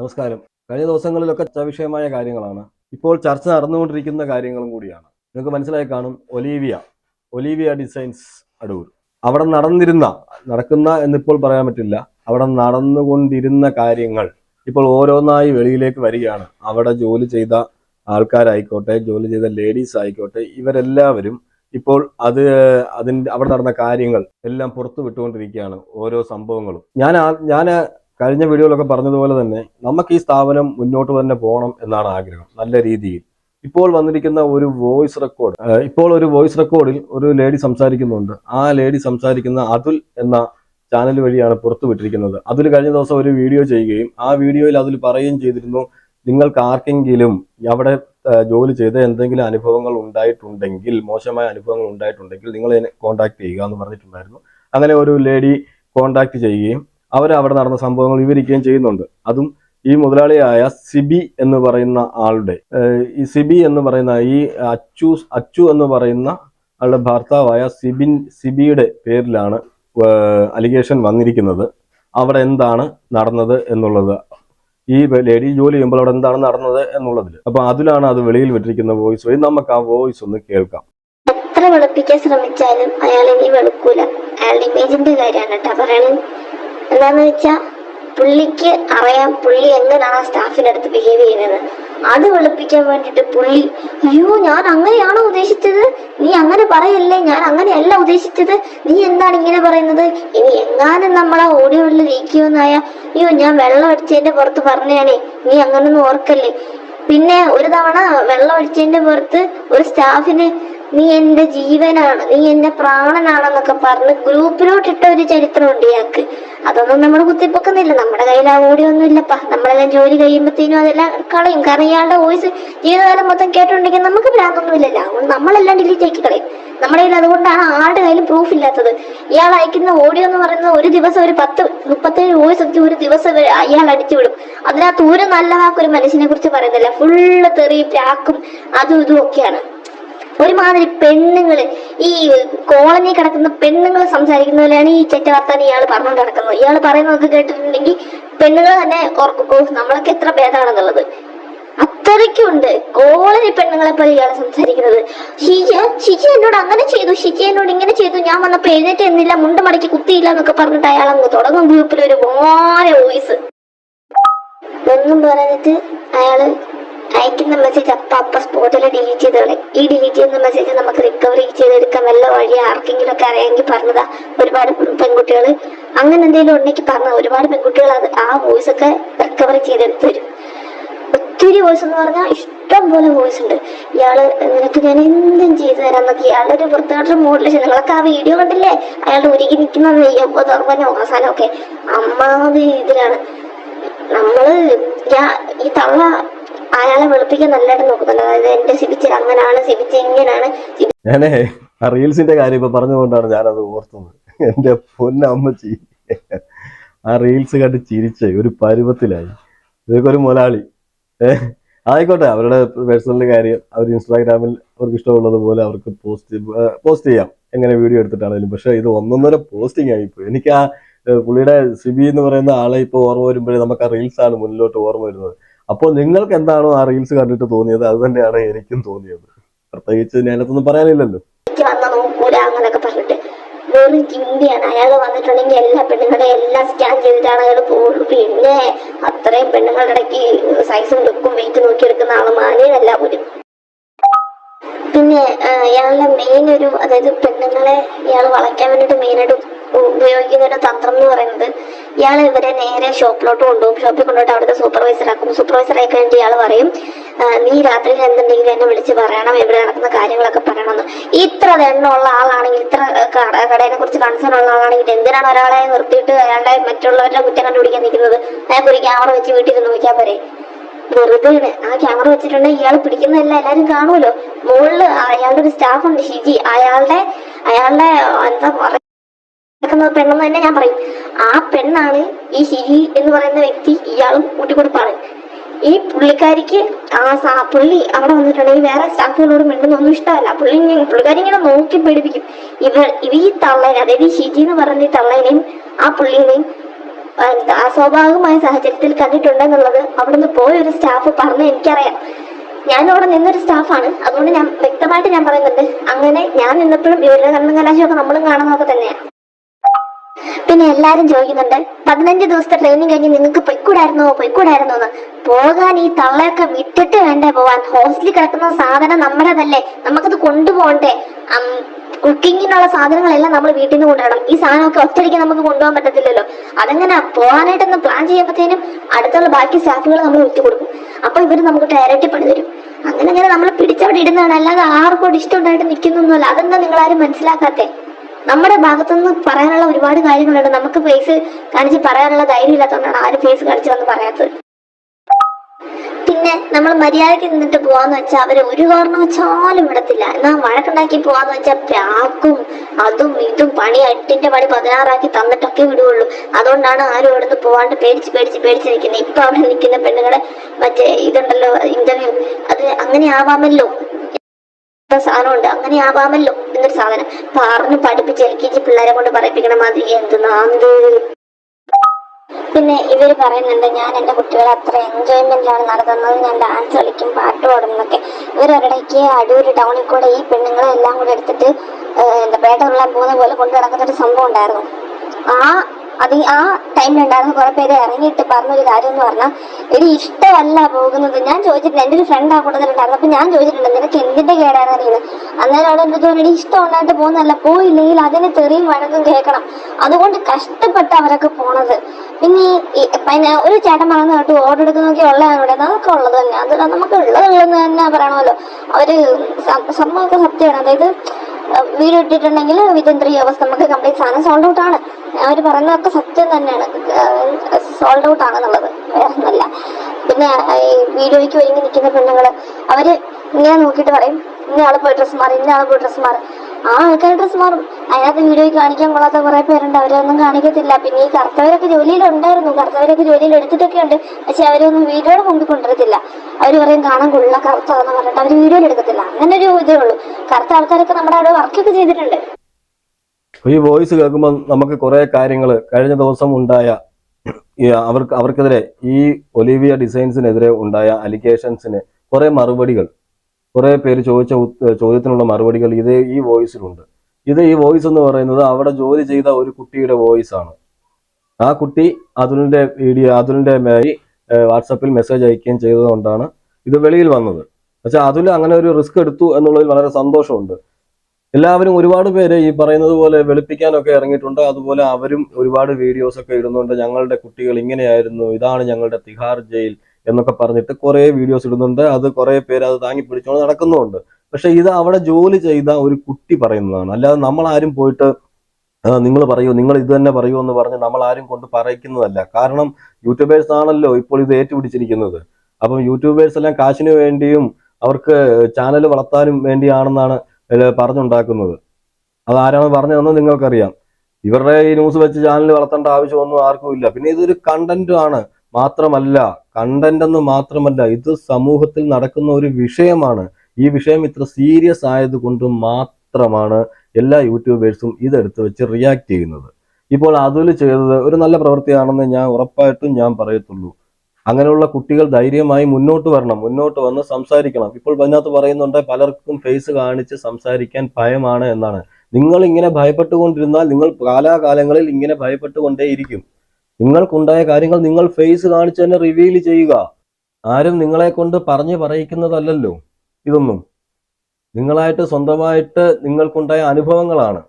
നമസ്കാരം. കഴിഞ്ഞ ദിവസങ്ങളിലൊക്കെ ചവിഷയമായ വിഷയമായ കാര്യങ്ങളാണ്. ഇപ്പോൾ ചർച്ച നടന്നുകൊണ്ടിരിക്കുന്ന കാര്യങ്ങളും കൂടിയാണ്. നിങ്ങൾക്ക് മനസ്സിലായി കാണും ഒലീവിയ ഒലീവിയ ഡിസൈൻസ് അടൂർ. അവിടെ നടന്നിരുന്ന നടക്കുന്ന എന്നിപ്പോൾ പറയാൻ പറ്റില്ല. അവിടെ നടന്നുകൊണ്ടിരുന്ന കാര്യങ്ങൾ ഇപ്പോൾ ഓരോന്നായി വെളിയിലേക്ക് വരികയാണ്. അവിടെ ജോലി ചെയ്ത ആൾക്കാരായിക്കോട്ടെ ജോലി ചെയ്ത ലേഡീസ് ആയിക്കോട്ടെ ഇവരെല്ലാവരും ഇപ്പോൾ അത് അതിന്റെ അവിടെ നടന്ന കാര്യങ്ങൾ എല്ലാം പുറത്തു വിട്ടുകൊണ്ടിരിക്കുകയാണ് ഓരോ സംഭവങ്ങളും. ഞാൻ ഞാൻ കഴിഞ്ഞ വീഡിയോയിലൊക്കെ പറഞ്ഞതുപോലെ തന്നെ നമുക്ക് ഈ സ്ഥാപനം മുന്നോട്ട് തന്നെ പോകണം എന്നാണ് ആഗ്രഹം നല്ല രീതിയിൽ. ഇപ്പോൾ വന്നിരിക്കുന്ന ഒരു വോയിസ് റെക്കോർഡ് ഇപ്പോൾ ഒരു വോയിസ് റെക്കോർഡിൽ ഒരു ലേഡി സംസാരിക്കുന്നുണ്ട്. ആ ലേഡി സംസാരിക്കുന്ന അതുൽ എന്ന ചാനൽ വഴിയാണ് പുറത്തു വിട്ടിരിക്കുന്നത്. അതിൽ കഴിഞ്ഞ ദിവസം ഒരു വീഡിയോ ചെയ്യുകയും ആ വീഡിയോയിൽ അതിൽ പറയുകയും ചെയ്തിരുന്നു നിങ്ങൾക്ക് ആർക്കെങ്കിലും അവിടെ ജോലി ചെയ്ത എന്തെങ്കിലും അനുഭവങ്ങൾ ഉണ്ടായിട്ടുണ്ടെങ്കിൽ മോശമായ അനുഭവങ്ങൾ ഉണ്ടായിട്ടുണ്ടെങ്കിൽ നിങ്ങൾ കോൺടാക്ട് ചെയ്യുക എന്ന് പറഞ്ഞിട്ടുണ്ടായിരുന്നു. അങ്ങനെ ഒരു ലേഡി കോൺടാക്ട് ചെയ്യുകയും അവർ അവിടെ നടന്ന സംഭവങ്ങൾ വിവരിക്കുകയും ചെയ്യുന്നുണ്ട്. അതും ഈ മുതലാളിയായ സിബി എന്ന് പറയുന്ന ആളുടെ ഈ സിബി എന്ന് പറയുന്ന ഈ അച്ചു അച്ചു എന്ന് പറയുന്ന ആളുടെ ഭർത്താവായ സിബിൻ സിബിയുടെ പേരിലാണ് അലിഗേഷൻ വന്നിരിക്കുന്നത്. അവിടെ എന്താണ് നടന്നത് എന്നുള്ളത്. ഈ ലേഡി ജോലി ചെയ്യുമ്പോൾ അവിടെ എന്താണ് നടന്നത് എന്നുള്ളതിൽ അപ്പൊ അതിലാണ് അത് വെളിയിൽ വിട്ടിരിക്കുന്ന വോയിസ്. വഴി നമുക്ക് ആ വോയിസ് ഒന്ന് കേൾക്കാം. എത്ര വെളുപ്പിക്കാൻ ശ്രമിച്ചാലും അയാൾ ഇനി വെളുക്കൂല. അയാളുടെ ഇമേജിന്റെ കാര്യമാണ് കേട്ടോ എന്താന്ന് വെച്ചാ പുള്ളിക്ക് അറിയാം പുള്ളി എങ്ങനെയാണ് ആ സ്റ്റാഫിന്റെ അടുത്ത് ബിഹേവ് ചെയ്യുന്നത്. അത് വെളുപ്പിക്കാൻ വേണ്ടിട്ട് പുള്ളി അയ്യോ ഞാൻ അങ്ങനെയാണോ ഉദ്ദേശിച്ചത്? നീ അങ്ങനെ പറയല്ലേ ഞാൻ അങ്ങനെയല്ല ഉദ്ദേശിച്ചത്. നീ എന്താണ് ഇങ്ങനെ പറയുന്നത്? ഇനി എങ്ങാനും നമ്മളെ ഓടിയുള്ളിൽ ഇരിക്കുമെന്നായ അയ്യോ ഞാൻ വെള്ളം അടിച്ചതിന്റെ പുറത്ത് പറഞ്ഞാണേ നീ അങ്ങനൊന്നും ഓർക്കല്ലേ? പിന്നെ ഒരു തവണ വെള്ളം ഒഴിച്ചതിന്റെ പുറത്ത് ഒരു സ്റ്റാഫിന് നീ എന്റെ ജീവനാണ് നീ എന്റെ പ്രാണനാണെന്നൊക്കെ പറഞ്ഞ് ഗ്രൂപ്പിലോട്ടിട്ട ഒരു ചരിത്രം ഉണ്ട് ഇയാൾക്ക്. അതൊന്നും നമ്മൾ കുത്തിപ്പൊക്കുന്നില്ല. നമ്മുടെ കയ്യിൽ ആ ഓടിയൊന്നും ഇല്ലപ്പാ നമ്മളെല്ലാം ജോലി കഴിയുമ്പോഴത്തേനും അതെല്ലാം കളയും. കാരണം ഇയാളുടെ വോയിസ് ജീവിതകാലം മൊത്തം കേട്ടോണ്ടെങ്കിൽ നമുക്ക് ഭ്രാന്തൊന്നും ഇല്ലല്ലോ അതുകൊണ്ട് നമ്മളെല്ലാം ഡിലീറ്റ് ആക്കി കളയും. നമ്മുടെ കയ്യിൽ അതുകൊണ്ടാണ് ആരുടെ കയ്യിലും പ്രൂഫ് ഇല്ലാത്തത്. ഇയാൾ അയക്കുന്ന ഓഡിയോ എന്ന് പറയുന്നത് ഒരു ദിവസം ഒരു പത്ത് മുപ്പത്തേഴ് വോയിസ് ഒക്കെ ഒരു ദിവസം ഇയാൾ അടിച്ചു വിടും. അതിനകത്ത് ഒരു നല്ല വാക്ക് ഒരു മനുഷ്യനെ കുറിച്ച് പറയുന്നില്ല. ഫുള്ള് തെറി പ്രാക്കും അതും ഇതും ഒക്കെയാണ്. ഒരുമാതിരി പെണ്ണുങ്ങൾ. ഈ കോളനി കിടക്കുന്ന പെണ്ണുങ്ങൾ സംസാരിക്കുന്ന പോലെയാണ് ഈ ചെറ്റ വർത്താനം ഇയാൾ പറഞ്ഞുകൊണ്ട് കിടക്കുന്നത് ഇയാൾ പറയുന്നതൊക്കെ കേട്ടിട്ടുണ്ടെങ്കിൽ പെണ്ണുങ്ങൾ തന്നെ ഓർക്കും "ഓ, നമ്മളൊക്കെ എത്ര ഭേദമാണെന്നുള്ളത് അത്രയ്ക്കുണ്ട് കോളനി പെണ്ണുങ്ങളെ പോലെ ഇയാൾ സംസാരിക്കുന്നത്. ഷിജ ഷിജി എന്നോട് അങ്ങനെ ചെയ്തു ഷിജി എന്നോട് ഇങ്ങനെ ചെയ്തു. ഞാൻ വന്നപ്പോ എഴുന്നേറ്റ് എന്നില്ല മുണ്ട് മടക്കി കുത്തിയില്ല എന്നൊക്കെ പറഞ്ഞിട്ട് അയാൾ അങ്ങ് തുടങ്ങും ഗ്രൂപ്പിൽ ഒരു മോശ വോയിസ്. ഒന്നും പറഞ്ഞിട്ട് അയാൾ അയക്കുന്ന മെസ്സേജ് അപ്പം അപ്പ സ്പോട്ടിൽ ഡിലീറ്റ് ചെയ്തോളെ ഈ ഡിലീറ്റ് ചെയ്യുന്ന മെസ്സേജ് നമുക്ക് റിക്കവറി ചെയ്തെടുക്കാൻ വല്ല വഴി ആർക്കെങ്കിലും ഒക്കെ അറിയാമെങ്കിൽ പറഞ്ഞതാ. ഒരുപാട് പെൺകുട്ടികൾ അങ്ങനെ എന്തെങ്കിലും ഉണ്ടെങ്കിൽ പറഞ്ഞ ഒരുപാട് പെൺകുട്ടികൾ അത് ആ വോയിസ് ഒക്കെ റിക്കവറി ചെയ്തെടുത്ത് തരും. ഒത്തിരി വോയിസ് എന്ന് പറഞ്ഞാൽ ഇഷ്ടം പോലെ വോയിസ് ഉണ്ട്. ഇയാൾ നിനക്ക് ഞാൻ എന്തും ചെയ്തു തരാന്നൊക്കെ ഇയാളുടെ ഒരു വൃത്തികെട്ട മോഡലേഷൻ നിങ്ങളൊക്കെ ആ വീഡിയോ കണ്ടില്ലേ? അയാൾ ഉരുകി നിൽക്കുന്ന നെയ്യപ്പോ തുറപ്പനോ അവസാനം ഒക്കെ അമ്മാതി ഇതിലാണ്. നമ്മൾ ഈ തള്ള അയാളെ വെളുപ്പിക്കാൻ നല്ലതായിട്ട് നോക്കുന്നുണ്ട്. അതായത് എന്റെ സിബിച്ച് അങ്ങനാണ് സിബിച്ച് ഇങ്ങനാണ്. ഞാനേ ആ റീൽസിന്റെ കാര്യം ഇപ്പൊ പറഞ്ഞുകൊണ്ടാണ് ഞാനത് ഓർത്തത്. എന്റെ പൊന്നമ്മച്ചി ആ റീൽസ് കണ്ട് ചിരിച്ച് ഒരു പരുവത്തിലായി. ഇതൊക്കെ ഒരു മുലാളി. ഏഹ് ആയിക്കോട്ടെ അവരുടെ പേഴ്സണൽ കാര്യം അവർ ഇൻസ്റ്റാഗ്രാമിൽ അവർക്ക് ഇഷ്ടമുള്ളത് പോലെ അവർക്ക് പോസ്റ്റ് പോസ്റ്റ് ചെയ്യാം. എങ്ങനെ വീഡിയോ എടുത്തിട്ടാണെങ്കിലും. പക്ഷെ ഇത് ഒന്നൊന്നര പോസ്റ്റിംഗ് ആയി ആയിപ്പോയി. എനിക്ക് ആ പുള്ളിയുടെ സിബി എന്ന് പറയുന്ന ആളെ ഇപ്പോൾ ഓർമ്മ വരുമ്പോഴേ നമുക്ക് ആ റീൽസ് ആണ് മുന്നിലോട്ട് ഓർമ്മ വരുന്നത്. അപ്പോൾ നിങ്ങൾക്ക് എന്താണോ ആ റീൽസ് കണ്ടിട്ട് തോന്നിയത്? അത് തന്നെയാണ് എനിക്കും തോന്നിയത്. പ്രത്യേകിച്ച് ഞാനത്തൊന്നും പറയാനില്ലല്ലോ. പറഞ്ഞിട്ട് അയാൾ എല്ലാ സ്കാൻ പിന്നെ സൈസും വെയിറ്റ് നോക്കി പിന്നെ ഇയാളുടെ മെയിൻ ഒരു അതായത് പെണ്ണുങ്ങളെ ഇയാൾ വളയ്ക്കാൻ വേണ്ടിയിട്ട് മെയിനായിട്ട് ഉപയോഗിക്കുന്ന ഒരു തന്ത്രം എന്ന് പറയുന്നത് ഇയാൾ ഇവരെ നേരെ ഷോപ്പിലോട്ട് കൊണ്ടുപോകും. ഷോപ്പിൽ കൊണ്ടുപോയിട്ട് അവിടുത്തെ സൂപ്പർവൈസർ ആക്കും. സൂപ്പർവൈസർ ആയി കഴിഞ്ഞിട്ട് ഇയാൾ പറയും നീ രാത്രിയിൽ എന്തുണ്ടെങ്കിലും എന്നെ വിളിച്ച് പറയണം. ഇവിടെ നടക്കുന്ന കാര്യങ്ങളൊക്കെ പറയണമെന്ന്. ഇത്ര എണ്ണമുള്ള ആളാണെങ്കിൽ ഇത്ര കട കടയെ കുറിച്ച് കൺസേൺ ഉള്ള ആളാണെങ്കിൽ എന്തിനാണ് ഒരാളെ നിർത്തിയിട്ട് അയാളുടെ മറ്റുള്ളവരുടെ കുറ്റം കണ്ടുപിടിക്കാൻ നിൽക്കുന്നത്? അയാൾക്ക് ഒരു ക്യാമറ വെച്ച് വീട്ടിൽ ഇരുന്ന് നോക്കിയാൽ പോരെ. വെറുതെ ആ ക്യാമറ വെച്ചിട്ടുണ്ടെങ്കിൽ ഇയാൾ പിടിക്കുന്നതല്ല എല്ലാരും കാണുമല്ലോ. മുകളിൽ അയാളുടെ ഒരു സ്റ്റാഫ് ഉണ്ട് ഷിജി. അയാളുടെ അയാളുടെ എന്താ പറയുന്ന പെണ്ണെന്ന് തന്നെ ഞാൻ പറയും ആ പെണ്ണാണ് ഈ ശിരി എന്ന് പറയുന്ന വ്യക്തി ഇയാളും കൂട്ടിക്കൊടുപ്പാണ്. ഈ പുള്ളിക്കാരിക്ക് ആ പുള്ളി അവിടെ വന്നിട്ടുണ്ടെങ്കിൽ വേറെ സ്റ്റാഫുകളോട് മിണ്ടുന്നൊന്നും ഇഷ്ടമല്ല. പുള്ളി പുള്ളിക്കാരി ഇങ്ങനെ നോക്കി പേടിപ്പിക്കും. ഇവ ഇവ ഈ തള്ളേനെ അതായത് ഈ ഷിജി എന്ന് പറയുന്ന ഈ തള്ളേനെയും ആ പുള്ളിയെയും അസ്വാഭാവികമായ സാഹചര്യത്തിൽ കണ്ടിട്ടുണ്ടെന്നുള്ളത് അവിടുന്ന് പോയ ഒരു സ്റ്റാഫ് പറഞ്ഞ് എനിക്കറിയാം. ഞാൻ അവിടെ നിന്നൊരു സ്റ്റാഫാണ്. അതുകൊണ്ട് ഞാൻ വ്യക്തമായിട്ട് ഞാൻ പറയുന്നുണ്ട് അങ്ങനെ ഞാൻ നിന്നപ്പോഴും ഇവരുടെ കണ്ണും കലാശമൊക്കെ നമ്മളും കാണുന്നതൊക്കെ തന്നെയാണ് പിന്നെ എല്ലാരും ചോദിക്കുന്നുണ്ട് പതിനഞ്ച് ദിവസത്തെ ട്രെയിനിങ് കഴിഞ്ഞ് നിങ്ങൾക്ക് പൊയ്ക്കൂടായിരുന്നോ പൊയ്ക്കൂടായിരുന്നോ എന്ന് പോകാൻ ഈ തള്ളയൊക്കെ വിട്ടിട്ട് വേണ്ടേ പോവാൻ? ഹോസ്റ്റലിൽ കിടക്കുന്ന സാധനം നമ്മുടേതല്ലേ നമുക്കത് കൊണ്ടുപോകണ്ടേ? കുക്കിങ്ങിനുള്ള സാധനങ്ങളെല്ലാം നമ്മൾ വീട്ടിൽ നിന്ന് കൊണ്ടുവരണം. ഈ സാധനമൊക്കെ ഒറ്റയ്ക്ക് നമുക്ക് കൊണ്ടുപോകാൻ പറ്റത്തില്ലല്ലോ. അതങ്ങനെ പോകാനായിട്ടൊന്ന് പ്ലാൻ ചെയ്യുമ്പോഴത്തേനും അടുത്തുള്ള ബാക്കി സ്റ്റാഫുകൾ നമ്മൾ വിറ്റു കൊടുക്കും. അപ്പൊ ഇവർ നമുക്ക് ഡയറക്റ്റ് പണി തരും. അങ്ങനെ അങ്ങനെ നമ്മൾ പിടിച്ചവിടെ ഇടുന്നതാണ്. അല്ലാതെ ആർക്കും ഇഷ്ടമുണ്ടായിട്ട് നിൽക്കുന്നൊന്നുമല്ല. അതെന്താ നിങ്ങളാരും മനസ്സിലാക്കാത്തേ? നമ്മുടെ ഭാഗത്തുനിന്ന് പറയാനുള്ള ഒരുപാട് കാര്യങ്ങളുണ്ട്. നമുക്ക് ഫേസ് കാണിച്ച് പറയാനുള്ള ധൈര്യം ഇല്ലാത്തതുകൊണ്ടാണ് ആരും ഫേസ് കാണിച്ച് വന്ന് പറയാത്തത്. പിന്നെ നമ്മൾ മര്യാദയ്ക്ക് നിന്നിട്ട് പോവാന്ന് വെച്ചാൽ അവരെ ഒരു കാരണം വെച്ചാലും വിടത്തില്ല എന്നാ വഴക്കുണ്ടാക്കി പോവാന്ന് വെച്ചാൽ പ്രാക്കും അതും ഇതും പണി എട്ടിന്റെ പണി പതിനാറാക്കി തന്നിട്ടൊക്കെ വിടുകയുള്ളൂ അതുകൊണ്ടാണ് ആരും ഇവിടുന്ന് പോവാണ്ട് പേടിച്ച് പേടിച്ച് പേടിച്ച് നിൽക്കുന്നത് ഇപ്പൊ അവിടെ നിൽക്കുന്ന പെണ്ണുങ്ങളെ മറ്റേ ഇതുണ്ടല്ലോ ഇന്റർവ്യൂ അത് അങ്ങനെ ആവാമല്ലോ. സാധനമുണ്ട്. അങ്ങനെ ആവാമല്ലോ എന്നൊരു സാധനം. പറഞ്ഞു പഠിപ്പിച്ച് എൽ കെ ജി പിള്ളേരെ കൊണ്ട് പറയിപ്പിക്കണ മാതിരി എന്ത് പിന്നെ ഇവർ പറയുന്നുണ്ട് ഞാൻ എന്റെ കുട്ടികളെ അത്ര എൻജോയ്മെന്റിലാണ് നടത്തുന്നത്. ഞാൻ ഡാൻസ് കളിക്കും പാട്ട് പാടും എന്നൊക്കെ. ഇവരൊരിടയ്ക്ക് അടൂര് ടൗണിൽ കൂടെ ഈ പെണ്ണുങ്ങളെ എല്ലാം കൂടെ എടുത്തിട്ട് എന്താ പേട്ട പോകുന്ന പോലെ കൊണ്ടു നടക്കുന്ന ഒരു സംഭവം ഉണ്ടായിരുന്നു. ആ അത് ആ ടൈമിലുണ്ടായിരുന്ന കുറെ പേര് ഇറങ്ങിയിട്ട് പറഞ്ഞൊരു കാര്യം എന്ന് പറഞ്ഞാൽ ഒരു ഇഷ്ടമല്ല പോകുന്നത്. ഞാൻ ചോദിച്ചിട്ടുണ്ട് എന്റെ ഒരു ഫ്രണ്ട് ആ കൂട്ടത്തിലുണ്ടായിരുന്നു അപ്പൊ ഞാൻ ചോദിച്ചിട്ടുണ്ട് നിനക്ക് എന്തിന്റെ കേടാണ് അറിയുന്നത് അന്നേരം അവിടെ എന്ത് തോന്നി ഇഷ്ടം ഉണ്ടായിട്ട് പോകുന്നതല്ല പോയില്ലെങ്കിൽ അതിന് തെറിയും വഴക്കും കേൾക്കണം. അതുകൊണ്ട് കഷ്ടപ്പെട്ട് അവരൊക്കെ പോണത്. പിന്നെ പിന്നെ ഒരു ചേട്ടൻ പറഞ്ഞു കേട്ടു ഓർഡർ എടുക്കുന്നൊക്കെ ഉള്ളതാണ് ഇവിടെ. അതൊക്കെ ഉള്ളത് തന്നെ. അത് നമുക്ക് ഉള്ളത് ഉള്ളതെന്ന് തന്നെ പറയണമല്ലോ. അവർ സംഭവമൊക്കെ സത്യമാണ്. അതായത് വീഡിയോ ഇട്ടിട്ടുണ്ടെങ്കിൽ വിത്തിൻ ത്രീ അവേഴ്സ് നമുക്ക് കംപ്ലീറ്റ് സാധനം സോൾഡ് ഔട്ട് ആണ്. അവർ പറയുന്നതൊക്കെ സത്യം തന്നെയാണ്. സോൾഡ് ഔട്ട് ആണെന്നുള്ളത് വേറെ പിന്നെ ഈ വീഡിയോയ്ക്ക് ഒരുങ്ങി നിൽക്കുന്ന പെണ്ണുങ്ങൾ അവർ ഇങ്ങനെ നോക്കിയിട്ട് പറയും ഇന്ന ആൾ പോയി ഡ്രസ്സ് മാറി ഇന്ന ആൾ പോയി ഡ്രസ്സ് മാറി. ആ ആൾക്കാരുടെ ഡ്രസ്സ് മാറും. അതിനകത്ത് വീഡിയോയിൽ കാണിക്കാൻ കൊള്ളാത്ത കുറെ പേരുണ്ട്. അവരൊന്നും കാണിക്കത്തില്ല. പിന്നെ ഈ കറുത്തവരൊക്കെ ജോലിയിലുണ്ടായിരുന്നു. കറുത്തവരൊക്കെ ജോലിയിൽ എടുത്തിട്ടൊക്കെ ഉണ്ട് പക്ഷെ അവരൊന്നും വീഡിയോയുടെ മുമ്പിൽ കൊണ്ടുവരത്തില്ല. അവർ പറയും കാണാൻ കൊള്ളില്ല കറുത്തതെന്ന് പറഞ്ഞിട്ട് അവർ വീഡിയോയിൽ എടുക്കത്തില്ല. അങ്ങനെ ഒരു ഇതേ ഉള്ളൂ. കറുത്ത ആൾക്കാരൊക്കെ നമ്മുടെ അവിടെ വർക്കൊക്കെ ചെയ്തിട്ടുണ്ട്. ഈ വോയിസ് കേൾക്കുമ്പോൾ നമുക്ക് കുറെ കാര്യങ്ങൾ കഴിഞ്ഞ ദിവസം ഉണ്ടായ അവർക്ക് അവർക്കെതിരെ ഈ ഒലിവിയ ഡിസൈൻസിനെതിരെ ഉണ്ടായ അലിഗേഷൻസിന് കുറെ മറുപടികൾ. കുറെ പേര് ചോദിച്ച ചോദ്യത്തിനുള്ള മറുപടികൾ ഇതേ ഈ വോയിസിലുണ്ട്. ഇത് ഈ വോയിസ് എന്ന് പറയുന്നത് അവിടെ ജോലി ചെയ്ത ഒരു കുട്ടിയുടെ വോയിസ് ആണ്. ആ കുട്ടി അതുലിന്റെ വീഡിയോ അതുലിന്റെ വാട്സപ്പിൽ മെസ്സേജ് അയക്കുകയും ചെയ്തതുകൊണ്ടാണ് ഇത് വെളിയിൽ വന്നത്. പക്ഷെ അതുൽ അങ്ങനെ ഒരു റിസ്ക് എടുത്തു എന്നുള്ളതിൽ വളരെ സന്തോഷമുണ്ട്. എല്ലാവരും ഒരുപാട് പേര് ഈ പറയുന്നത് പോലെ വെളുപ്പിക്കാനൊക്കെ ഇറങ്ങിയിട്ടുണ്ട്. അതുപോലെ അവരും ഒരുപാട് വീഡിയോസ് ഒക്കെ ഇടുന്നുണ്ട്. ഞങ്ങളുടെ കുട്ടികൾ ഇങ്ങനെയായിരുന്നു. ഇതാണ് ഞങ്ങളുടെ തിഹാർ ജയിൽ. എന്നൊക്കെ പറഞ്ഞിട്ട് കുറെ വീഡിയോസ് ഇടുന്നുണ്ട്. അത് കുറെ പേര് അത് താങ്ങി പിടിച്ചുകൊണ്ട് നടക്കുന്നുണ്ട് പക്ഷെ ഇത് അവിടെ ജോലി ചെയ്ത ഒരു കുട്ടി പറയുന്നതാണ്. അല്ലാതെ നമ്മൾ ആരും പോയിട്ട് നിങ്ങൾ പറയൂ നിങ്ങൾ ഇത് തന്നെ പറയൂ എന്ന് പറഞ്ഞ് നമ്മൾ ആരും കൊണ്ട് പറയിക്കുന്നതല്ല. കാരണം യൂട്യൂബേഴ്സ് ആണല്ലോ ഇപ്പോൾ ഇത് ഏറ്റുപിടിച്ചിരിക്കുന്നത്. അപ്പം യൂട്യൂബേഴ്സ് എല്ലാം കാശിന് വേണ്ടിയും അവർക്ക് ചാനൽ വളർത്താനും വേണ്ടിയാണെന്നാണ് പറഞ്ഞുണ്ടാക്കുന്നത്. അത് ആരാണ് പറഞ്ഞതെന്ന് നിങ്ങൾക്കറിയാം. ഇവരുടെ ഈ ന്യൂസ് വെച്ച് ചാനൽ വളർത്തേണ്ട ആവശ്യമൊന്നും ആർക്കും ഇല്ല. പിന്നെ ഇതൊരു കണ്ടന്റ് ആണ്. മാത്രമല്ല കണ്ടന്റ് എന്ന് മാത്രമല്ല ഇത് സമൂഹത്തിൽ നടക്കുന്ന ഒരു വിഷയമാണ്. ഈ വിഷയം ഇത്ര സീരിയസ് ആയതുകൊണ്ട് മാത്രമാണ് എല്ലാ യൂട്യൂബേഴ്സും ഇതെടുത്ത് വെച്ച് റിയാക്ട് ചെയ്യുന്നത്. ഇപ്പോൾ അതുൽ ചെയ്തത് ഒരു നല്ല പ്രവൃത്തിയാണെന്ന് ഞാൻ ഉറപ്പായിട്ടും ഞാൻ പറയത്തുള്ളൂ. അങ്ങനെയുള്ള കുട്ടികൾ ധൈര്യമായി മുന്നോട്ട് വരണം മുന്നോട്ട് വന്ന് സംസാരിക്കണം. ഇപ്പോൾ അതിനകത്ത് പറയുന്നുണ്ട് പലർക്കും ഫേസ് കാണിച്ച് സംസാരിക്കാൻ ഭയമാണ് എന്നാണ്. നിങ്ങൾ ഇങ്ങനെ ഭയപ്പെട്ടുകൊണ്ടിരുന്നാൽ നിങ്ങൾ കാലാകാലങ്ങളിൽ ഇങ്ങനെ ഭയപ്പെട്ടുകൊണ്ടേയിരിക്കും. നിങ്ങൾക്കുണ്ടായ കാര്യങ്ങൾ നിങ്ങൾ ഫേസ് കാണിച്ച് തന്നെ റിവീൽ ചെയ്യുക. ആരും നിങ്ങളെ കൊണ്ട് പറഞ്ഞു പറയിക്കുന്നതല്ലല്ലോ ഇതൊന്നും. നിങ്ങളായിട്ട് സ്വന്തമായിട്ട് നിങ്ങൾക്കുണ്ടായ അനുഭവങ്ങളാണ്.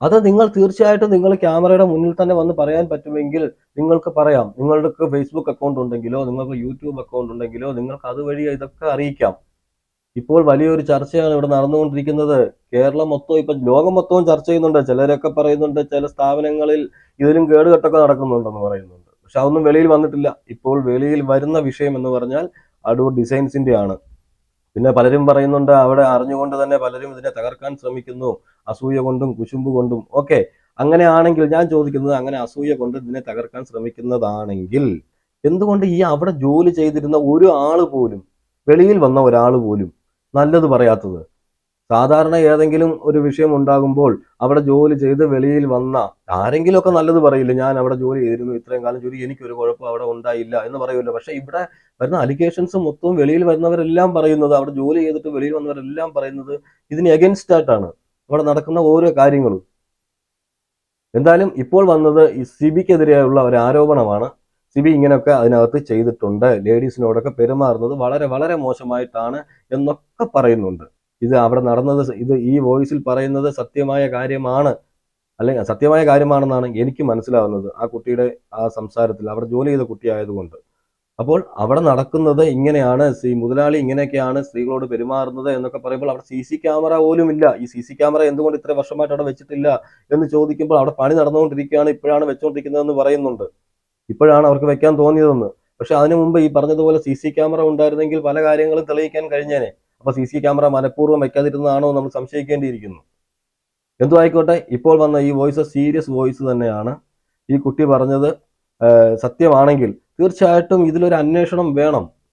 അത് നിങ്ങൾ തീർച്ചയായിട്ടും നിങ്ങൾ ക്യാമറയുടെ മുന്നിൽ തന്നെ വന്ന് പറയാൻ പറ്റുമെങ്കിൽ നിങ്ങൾക്ക് പറയാം. നിങ്ങൾക്ക് ഫേസ്ബുക്ക് അക്കൗണ്ട് ഉണ്ടെങ്കിലോ നിങ്ങൾക്ക് യൂട്യൂബ് അക്കൗണ്ട് ഉണ്ടെങ്കിലോ നിങ്ങൾക്ക് അതുവഴി ഇതൊക്കെ അറിയിക്കാം. ഇപ്പോൾ വലിയൊരു ചർച്ചയാണ് ഇവിടെ നടന്നുകൊണ്ടിരിക്കുന്നത്. കേരളം മൊത്തം ഇപ്പൊ ലോകം മൊത്തവും ചർച്ച ചെയ്യുന്നുണ്ട്. ചിലരൊക്കെ പറയുന്നുണ്ട് ചില സ്ഥാപനങ്ങളിൽ ഇതിലും കേടുകെട്ടൊക്കെ നടക്കുന്നുണ്ടെന്ന് പറയുന്നുണ്ട്. പക്ഷെ അതൊന്നും വെളിയിൽ വന്നിട്ടില്ല. ഇപ്പോൾ വെളിയിൽ വരുന്ന വിഷയം എന്ന് പറഞ്ഞാൽ അടൂർ ഡിസൈൻസിന്റെ ആണ് പിന്നെ പലരും പറയുന്നുണ്ട് അവിടെ അറിഞ്ഞുകൊണ്ട് തന്നെ പലരും ഇതിനെ തകർക്കാൻ ശ്രമിക്കുന്നു. അസൂയ കൊണ്ടും കുശുമ്പ് കൊണ്ടും. ഓക്കെ. അങ്ങനെയാണെങ്കിൽ ഞാൻ ചോദിക്കുന്നത് അങ്ങനെ അസൂയ കൊണ്ട് ഇതിനെ തകർക്കാൻ ശ്രമിക്കുന്നതാണെങ്കിൽ എന്തുകൊണ്ട് ഈ അവിടെ ജോലി ചെയ്തിരുന്ന ഒരു ആൾ പോലും വെളിയിൽ വന്ന ഒരാൾ പോലും നല്ലത് പറയാത്തത്. സാധാരണ ഏതെങ്കിലും ഒരു വിഷയം ഉണ്ടാകുമ്പോൾ അവിടെ ജോലി ചെയ്ത് വെളിയിൽ വന്ന ആരെങ്കിലുമൊക്കെ നല്ലത് പറയില്ല ഞാൻ അവിടെ ജോലി ചെയ്തിരുന്നു ഇത്രയും കാലം ജോലി എനിക്കൊരു കുഴപ്പം അവിടെ ഉണ്ടായില്ല എന്ന് പറയുമല്ലോ. പക്ഷെ ഇവിടെ വരുന്ന അലിഗേഷൻസ് മൊത്തവും വെളിയിൽ വരുന്നവരെല്ലാം പറയുന്നത് അവിടെ ജോലി ചെയ്തിട്ട് വെളിയിൽ വന്നവരെല്ലാം പറയുന്നത് ഇതിന് എഗൻസ്റ്റ് ആയിട്ടാണ്. അവിടെ നടക്കുന്ന ഓരോ കാര്യങ്ങളും. എന്തായാലും ഇപ്പോൾ വന്നത് ഈ സിബിക്കെതിരെയുള്ള ഒരു ആരോപണമാണ്. സിബി ഇങ്ങനെയൊക്കെ അതിനകത്ത് ചെയ്തിട്ടുണ്ട്. ലേഡീസിനോടൊക്കെ പെരുമാറുന്നത് വളരെ വളരെ മോശമായിട്ടാണ് എന്നൊക്കെ പറയുന്നുണ്ട്. ഇത് അവിടെ നടന്നത് ഇത് ഈ വോയിസിൽ പറയുന്നത് സത്യമായ കാര്യമാണ്. അല്ലെങ്കിൽ സത്യമായ കാര്യമാണെന്നാണ് എനിക്ക് മനസ്സിലാവുന്നത് ആ കുട്ടിയുടെ ആ സംസാരത്തിൽ. അവിടെ ജോലി ചെയ്ത കുട്ടിയായതുകൊണ്ട്. അപ്പോൾ അവിടെ നടക്കുന്നത് ഇങ്ങനെയാണ്. ഈ മുതലാളി ഇങ്ങനെയൊക്കെയാണ് സ്ത്രീകളോട് പെരുമാറുന്നത് എന്നൊക്കെ പറയുമ്പോൾ അവിടെ സി സി ക്യാമറ പോലും ഇല്ല. ഈ സി സി ക്യാമറ എന്തുകൊണ്ട് ഇത്ര വർഷമായിട്ട് അവിടെ വെച്ചിട്ടില്ല എന്ന് ചോദിക്കുമ്പോൾ അവിടെ പണി നടന്നുകൊണ്ടിരിക്കുകയാണ് ഇപ്പോഴാണ് വെച്ചുകൊണ്ടിരിക്കുന്നതെന്ന് പറയുന്നുണ്ട്. ഇപ്പോഴാണ് അവർക്ക് വെക്കാൻ തോന്നിയതെന്ന്. പക്ഷെ അതിനു മുമ്പ് ഈ പറഞ്ഞതുപോലെ സി സി ക്യാമറ ഉണ്ടായിരുന്നെങ്കിൽ പല കാര്യങ്ങളും തെളിയിക്കാൻ കഴിഞ്ഞേനെ. അപ്പൊ സി സി ക്യാമറ മനഃപൂർവം വെക്കാതിരുന്നതാണോ നമ്മൾ സംശയിക്കേണ്ടിയിരിക്കുന്നു. എന്തു ആയിക്കോട്ടെ ഇപ്പോൾ വന്ന ഈ വോയിസ് സീരിയസ് വോയിസ് തന്നെയാണ്. ഈ കുട്ടി പറഞ്ഞത് സത്യമാണെങ്കിൽ തീർച്ചയായിട്ടും ഇതിലൊരു അന്വേഷണം വേണം.